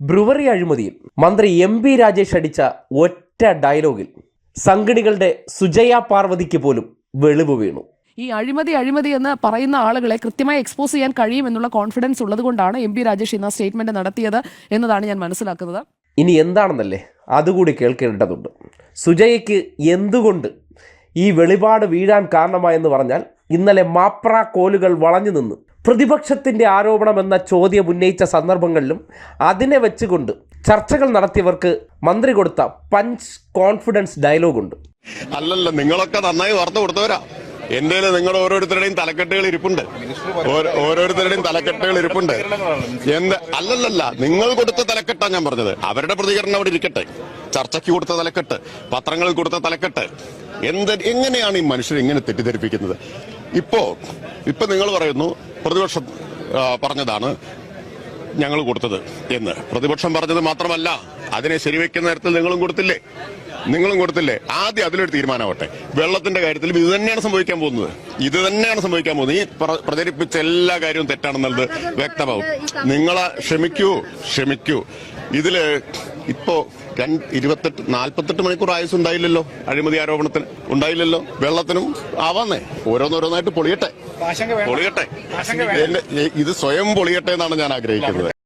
Brewery അഴിമതിയിൽ മന്ത്രി M P Rajesh അടിച്ച ഒറ്റ ഡയലോഗിൽ സംഘടികളുടെ സുജയ പാർവതിക്ക് പോലും വെളിവ് വീണു. ഈ അഴിമതി അഴിമതി എന്ന് പറയുന്ന ആളുകളെ കൃത്യമായി എക്സ്പോസ് ചെയ്യാൻ കഴിയും എന്നുള്ള കോൺഫിഡൻസ് ഉള്ളതുകൊണ്ടാണ് എം പി രാജേഷ് ഇന്ന് സ്റ്റേറ്റ്മെന്റ് നടത്തിയത് എന്നതാണ് ഞാൻ മനസ്സിലാക്കുന്നത്. ഇനി എന്താണെന്നല്ലേ അതുകൂടി കേൾക്കേണ്ടതുണ്ട്. സുജയയ്ക്ക് എന്തുകൊണ്ട് ഈ വെളിപാട് വീഴാൻ കാരണമായെന്ന് പറഞ്ഞാൽ ഇന്നലെ മാപ്ര കോലുകൾ വളഞ്ഞു നിന്നു. പ്രതിപക്ഷത്തിന്റെ ആരോപണമെന്ന ചോദ്യം ഉന്നയിച്ച സന്ദർഭങ്ങളിലും അതിനെ വെച്ചുകൊണ്ട് ചർച്ചകൾ നടത്തിയവർക്ക് മന്ത്രി കൊടുത്ത പഞ്ച് കോൺഫിഡൻസ് ഡയലോഗുണ്ട്. അല്ലല്ല നിങ്ങളൊക്കെ നന്നായി വാർത്ത കൊടുത്തവരാ. എന്റെ നിങ്ങൾ ഓരോരുത്തരുടെയും തലക്കെട്ടുകൾ ഇരിപ്പുണ്ട്. ഓരോരുത്തരുടെയും തലക്കെട്ടുകൾ ഇരിപ്പുണ്ട്. എന്ത് അല്ലല്ലല്ല നിങ്ങൾ കൊടുത്ത തലക്കെട്ടാ ഞാൻ പറഞ്ഞത്. അവരുടെ പ്രതികരണം അവിടെ ഇരിക്കട്ടെ. ചർച്ചയ്ക്ക് കൊടുത്ത തലക്കെട്ട് പത്രങ്ങളിൽ കൊടുത്ത തലക്കെട്ട്. എന്ത് എങ്ങനെയാണ് ഈ മനുഷ്യർ ഇങ്ങനെ തെറ്റിദ്ധരിപ്പിക്കുന്നത്? ഇപ്പോ ഇപ്പൊ നിങ്ങൾ പറയുന്നു പ്രതിപക്ഷം പറഞ്ഞതാണ് ഞങ്ങൾ കൊടുത്തത് എന്ന്. പ്രതിപക്ഷം പറഞ്ഞത് മാത്രമല്ല അതിനെ ശരിവെക്കുന്ന തരത്തിൽ നിങ്ങളും കൊടുത്തില്ലേ? നിങ്ങളും കൊടുത്തില്ലേ? ആദ്യം അതിലൊരു തീരുമാനമാവട്ടെ. വെള്ളത്തിന്റെ കാര്യത്തിൽ ഇത് തന്നെയാണ് സംഭവിക്കാൻ പോകുന്നത്. ഇത് തന്നെയാണ് സംഭവിക്കാൻ പോകുന്നത്. ഈ പ്ര- പ്രചരിപ്പിച്ച എല്ലാ കാര്യവും തെറ്റാണെന്നുള്ളത് വ്യക്തമാവും. നിങ്ങളെ ക്ഷമിക്കൂ ക്ഷമിക്കൂ. ഇതിൽ ഇപ്പോ രണ്ട് ഇരുപത്തെട്ട് നാൽപ്പത്തെട്ട് മണിക്കൂർ ആയുസ് ഉണ്ടായില്ലല്ലോ അഴിമതി ആരോപണത്തിന് ഉണ്ടായില്ലല്ലോ? വെള്ളത്തിനും ആവാന്നേ. ഓരോന്നോരോന്നായിട്ട് പൊളിയട്ടെ. പൊളിയട്ടെ. ഇത് സ്വയം പൊളിയട്ടെ എന്നാണ് ഞാൻ ആഗ്രഹിക്കുന്നത്.